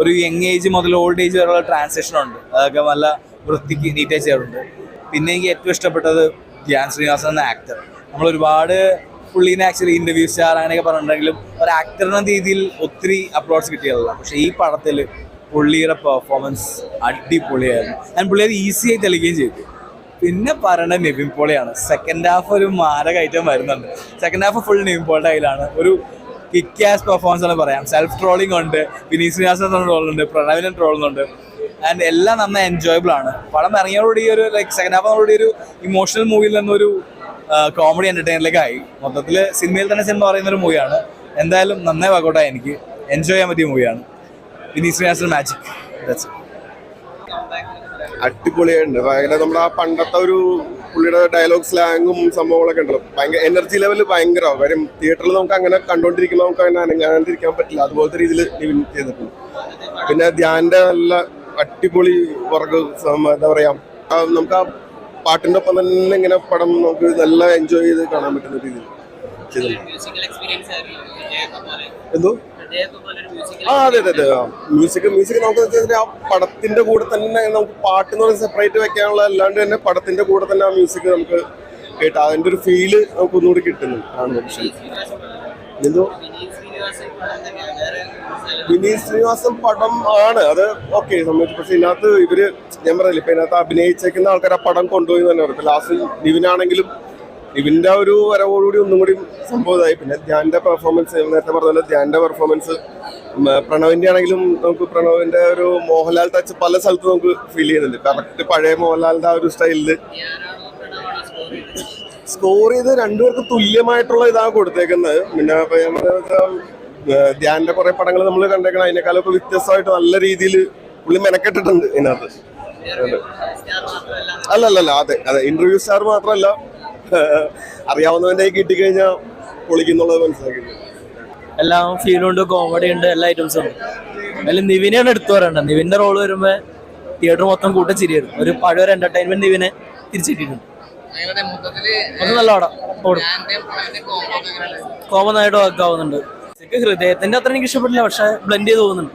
ഒരു young age മുതൽ old age വരെയുള്ള ട്രാൻസാക്ഷൻ ഉണ്ട്. അതൊക്കെ നല്ല വൃത്തിക്ക് നീറ്റായി ചെയ്യാറുണ്ട്. പിന്നെ എനിക്ക് ഏറ്റവും ഇഷ്ടപ്പെട്ടത് ധ്യാൻ ശ്രീനിവാസൻ എന്ന ആക്ടർ നമ്മൾ ഒരുപാട് പുള്ളീനെ ആക്ച്വലി ഇന്റർവ്യൂ സ്റ്റാർ അങ്ങനെയൊക്കെ പറഞ്ഞിട്ടുണ്ടെങ്കിലും ഒരു ആക്ടർ എന്ന രീതിയിൽ ഒത്തിരി അപ്ലോഡ്സ് കിട്ടിയതല്ല. പക്ഷേ ഈ പടത്തിൽ പുള്ളിയുടെ പെർഫോമൻസ് അടിപൊളിയായിരുന്നു. ഞാൻ പുള്ളി അത് ഈസി ആയി തെളിയുകയും ചെയ്തു. പിന്നെ പറയണ നിവിൻ പോളിയാണ്. സെക്കൻഡ് ഹാഫ് ഒരു മാരക വരുന്നുണ്ട്. സെക്കൻഡ് ഹാഫ് ഫുൾ നിവിൻ പോളിയുടെ കയ്യിലാണ്. ഒരു കിക്ക് ആസ് പെർഫോമൻസ് എന്ന് പറയാം. സെൽഫ് ട്രോളിംഗ് ഉണ്ട് വിനീത് ശ്രീനിവാസൻ ട്രോളുണ്ട് പ്രണവിനെ ട്രോളുന്നുണ്ട് ആൻഡ് എല്ലാം നന്നായി എൻജോയബിൾ ആണ്. പടം ഇറങ്ങിയോടുകൂടി ഒരു ലൈക്ക് സെക്കൻഡ് ഹാഫ് ഹാഫിനോടുകൂടി ഒരു ഇമോഷണൽ മൂവിയിൽ നിന്നൊരു കോമഡി എന്റർടൈനറിലേക്ക് ആയി മൊത്തത്തിൽ സിനിമയിൽ തന്നെ സിനിമ പറയുന്ന ഒരു മൂവിയാണ് എന്തായാലും നന്നായി വർക്കൗട്ടായി എനിക്ക്. എൻജോയ് ചെയ്യാൻ പറ്റിയ മൂവിയാണ് വിനീത് ശ്രീനിവാസൻ മാജിക് അടിപൊളിയായിട്ടുണ്ട്. ഭയങ്കര നമ്മുടെ ആ പണ്ടത്തെ ഒരു പുള്ളിയുടെ ഡയലോഗ് സ്ലാങ്ങും സംഭവങ്ങളൊക്കെ ഉണ്ടല്ലോ. ഭയങ്കര എനർജി ലെവൽ ഭയങ്കരമാണ് കാര്യം തിയേറ്ററിൽ നമുക്ക് അങ്ങനെ കണ്ടുകൊണ്ടിരിക്കുമ്പോൾ നമുക്ക് അങ്ങനെ അനങ്ങാണ്ടിരിക്കാൻ പറ്റില്ല. അതുപോലത്തെ രീതിയിൽ നിവിൻ ചെയ്തിട്ടുണ്ട്. പിന്നെ ധ്യാന്റെ നല്ല അടിപൊളി വർഗ് എന്താ പറയാ നമുക്ക് ആ പാട്ടിന്റെ ഒപ്പം തന്നെ ഇങ്ങനെ പടം നമുക്ക് നല്ല എൻജോയ് ചെയ്ത് കാണാൻ പറ്റുന്ന രീതിയിൽ ചെയ്തിട്ടുണ്ട്. എന്തോ? ആ അതെ അതെ അതെ. മ്യൂസിക് മ്യൂസിക് നമുക്ക് വെച്ചാൽ ആ പടത്തിന്റെ കൂടെ തന്നെ നമുക്ക് പാട്ട് എന്ന് പറയുന്നത് സെപ്പറേറ്റ് വെക്കാനുള്ള അല്ലാണ്ട് തന്നെ പടത്തിന്റെ കൂടെ തന്നെ ആ മ്യൂസിക് നമുക്ക് കേട്ട് അതിന്റെ ഒരു ഫീൽ നമുക്ക് ഒന്നുകൂടി കിട്ടുന്നുണ്ട് ആണ് എന്തോ? വിനീത് ശ്രീനിവാസൻ പടം ആണ്. അത് ഓക്കെ സംബന്ധിച്ച് പക്ഷെ ഇതിനകത്ത് ഇവർ ഞാൻ പറഞ്ഞില്ല ഇപ്പൊ ഇതിനകത്ത് അഭിനയിച്ചേക്കുന്ന ആൾക്കാർ ആ പടം കൊണ്ടുപോയി തന്നെ പറയും. ലാസ്റ്റ് നിവിനാണെങ്കിലും നിവിന്റെ ആ ഒരു വരവോടുകൂടി ഒന്നും കൂടി സംഭവമായി പിന്നെ ധ്യാന്റെ പെർഫോമൻസ് നേരത്തെ പറഞ്ഞ പോലെ ധ്യാന്റെ പെർഫോമൻസ് പ്രണവിന്റെ ആണെങ്കിലും നമുക്ക് പ്രണവിന്റെ ഒരു മോഹൻലാൽ ടച്ച് പല സ്ഥലത്തും നമുക്ക് ഫീൽ ചെയ്യുന്നുണ്ട്. കറക്റ്റ് പഴയ മോഹൻലാലിന്റെ ആ ഒരു സ്റ്റൈലിൽ സ്കോർ ചെയ്ത് രണ്ടുപേർക്ക് തുല്യമായിട്ടുള്ള ഇതാണ് കൊടുത്തേക്കുന്നത്. പിന്നെ ധ്യാന്റെ കുറെ പടങ്ങൾ നമ്മൾ കണ്ടേക്കണം അതിനേക്കാളൊക്കെ വ്യത്യസ്തമായിട്ട് നല്ല രീതിയിൽ പുള്ളി മെനക്കെട്ടിട്ടുണ്ട് ഇതിനകത്ത്. അല്ല അല്ല അതെ അതെ ഇന്റർവ്യൂ സ്റ്റാർ മാത്രമല്ല കയ്യിൽ കിട്ടിക്കഴിഞ്ഞാൽ പൊളിക്കുന്നുള്ളത് മനസ്സിലാക്കി എല്ലാം ഫീലുണ്ട് കോമഡി ഉണ്ട് എല്ലാ ഐറ്റംസും ഉണ്ട്. അതിൽ നിവിനെയാണ് എടുത്തു പറയേണ്ടത്. നിവിന്റെ റോൾ വരുമ്പോൾ തിയേറ്റർ മൊത്തം കൂട്ടം ചിരിയായിരുന്നു. ഒരു പഴയ ഒരു എന്റർടൈൻമെന്റ് നിവിനെ തിരിച്ചിട്ടിട്ടുണ്ട് അത് നല്ല പടം. ഓടും. കോമൺ ആയിട്ട് വർക്ക് ആവുന്നുണ്ട്. ഹൃദയത്തിന്റെ അത്ര എനിക്ക് ഇഷ്ടപ്പെട്ടില്ല പക്ഷെ ബ്ലെൻഡ് ചെയ്ത് പോകുന്നുണ്ട്.